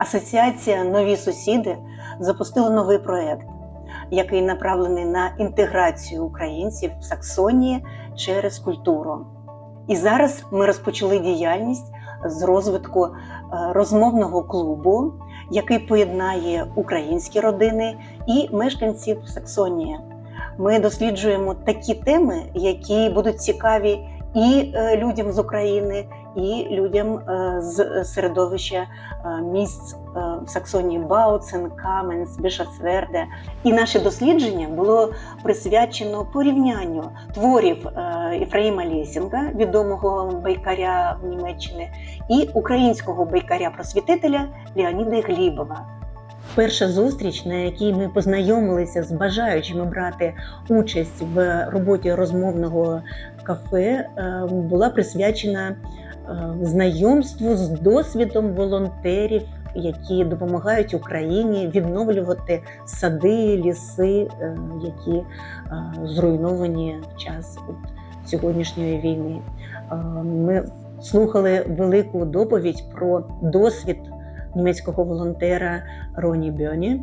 Асоціація Нові сусіди запустила новий проект, який направлений на інтеграцію українців в Саксонії через культуру. І зараз ми розпочали діяльність з розвитку е, розмовного клубу, який поєднає українські родини і мешканців Саксонії. Ми досліджуємо такі теми, які будуть цікаві і е, людям з України, і людям е, з середовища е, місць е, Саксонії Бауцен, Каменс, Бешацверде. І наше дослідження було присвячено порівнянню творів Ефраїма Лєсінга, відомого байкаря в Німеччині, і українського байкаря-просвітителя Леоніда Глібова. Перша зустріч, на якій ми познайомилися з бажаючими брати участь в роботі розмовного кафе, була присвячена знайомству з досвідом волонтерів, які допомагають Україні відновлювати сади, ліси, е, які е, зруйновані в час сьогоднішньої війни. Е, Ми слухали велику доповідь про досвід німецького волонтера Роні Бьоні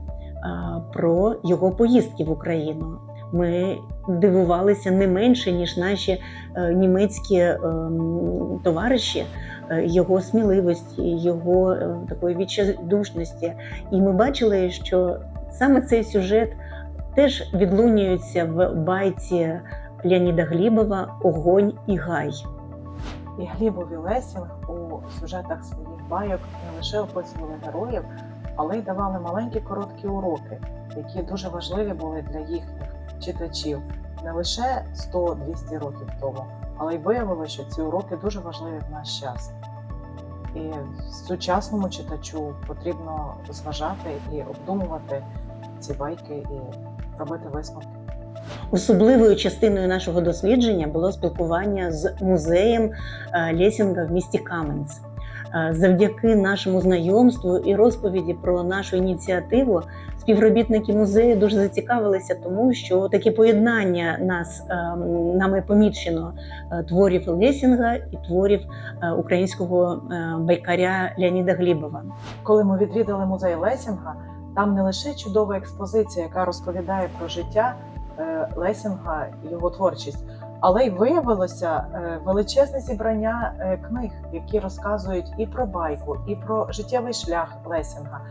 про його поїздки в Україну. Ми дивувалися не менше, ніж наші е, німецькі ем, товариші, е, його сміливості, його е, такої відчайдушності. І ми бачили, що саме цей сюжет теж відлунюється в байці Леоніда Глібова Огонь і гай. І Глібов і Лесінг у сюжетах своїх байок не лише описували героїв, але й давали маленькі короткі уроки, які дуже важливі були для їхніх читачів не лише 100-200 років тому, але й виявилося, що ці уроки дуже важливі в наш час. І сучасному читачу потрібно зважати і обдумувати ці байки і робити висновки. Особливою частиною нашого дослідження було спілкування з музеєм е, Лєсінга в місті Каменц. Е, Завдяки нашому знайомству і розповіді про нашу ініціативу співробітники музею дуже зацікавилися, тому що таке поєднання нас е, нами помічено е, творів Лєсінга і творів е, українського е, байкаря Леоніда Глібова. Коли ми відвідали музей Лесінга, там не лише чудова експозиція, яка розповідає про життя Лесінга і його творчість, але й виявилося величезне зібрання книг, які розказують і про байку, і про життєвий шлях Лесінга.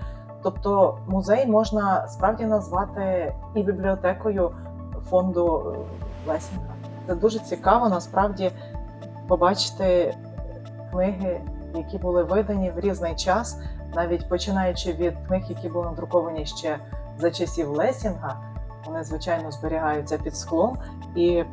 Тобто музей можна справді назвати і бібліотекою фонду е, Лесінга. Це дуже цікаво насправді побачити книги, які були видані в різний час, навіть починаючи від книг, які були надруковані ще за часів Лесінга. Вони, звичайно, зберігаються під склом, і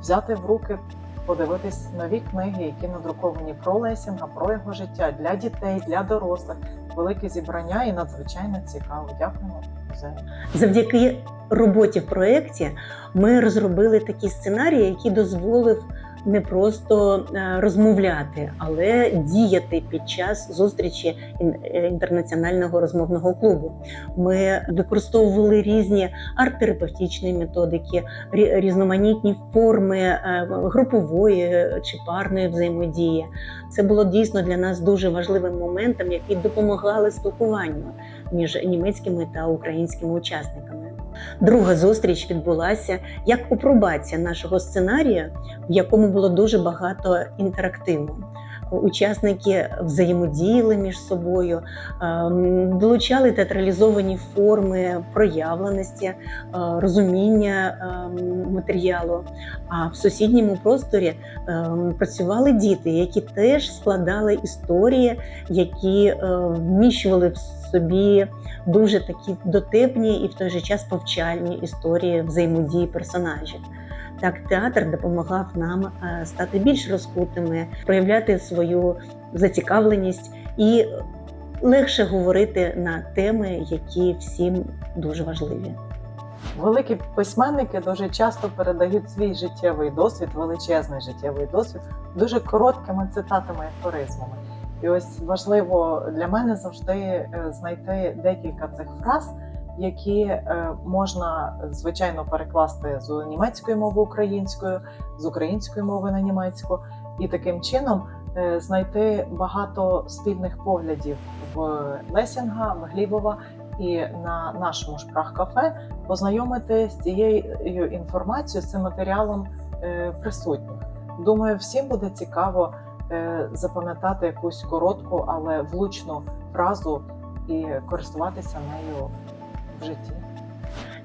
взяти в руки, подивитись нові книги, які надруковані про Лесінга, про його життя для дітей, для дорослих. Велике зібрання і надзвичайно цікаво. Дякуємо музею. Завдяки роботі в проєкті ми розробили такий сценарій, який дозволив не просто е, розмовляти, але діяти під час зустрічі е, інтернаціонального розмовного клубу. Ми використовували різні арт-терапевтичні методики, різноманітні форми е, групової чи парної взаємодії. Це було дійсно для нас дуже важливим моментом, який допомагали спілкуванню між німецькими та українськими учасниками. Друга зустріч відбулася як апробація нашого сценарія, в якому було дуже багато інтерактиву. Учасники взаємодіяли між собою, долучали театралізовані форми проявленості, розуміння матеріалу. А в сусідньому просторі працювали діти, які теж складали історії, які вміщували в собі дуже такі дотепні і в той же час повчальні історії взаємодії персонажів. Так, театр допомагав нам е, стати більш розкутими, проявляти свою зацікавленість і легше говорити на теми, які всім дуже важливі. Великі письменники дуже часто передають свій життєвий досвід, величезний життєвий досвід, дуже короткими цитатами і афоризмами. І ось важливо для мене завжди е, знайти декілька цих фраз, які е, можна звичайно перекласти з німецької мови українською, з української мови на німецьку, і таким чином е, знайти багато спільних поглядів в Лесінга, в Глібова і на нашому шпрах-кафе познайомити з цією інформацією, з цим матеріалом е, присутніх. Думаю, всім буде цікаво е, запам'ятати якусь коротку, але влучну фразу і користуватися нею в житті.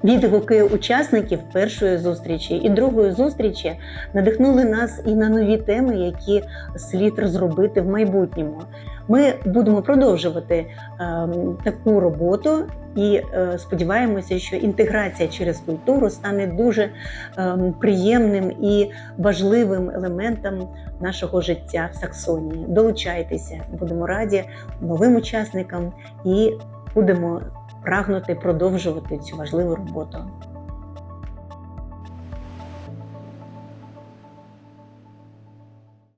Відгуки учасників першої зустрічі і другої зустрічі надихнули нас і на нові теми, які слід розробити в майбутньому. Ми будемо продовжувати ем, таку роботу і е, сподіваємося, що інтеграція через культуру стане дуже ем, приємним і важливим елементом нашого життя в Саксонії. Долучайтеся, будемо раді новим учасникам і будемо прагнути продовжувати цю важливу роботу.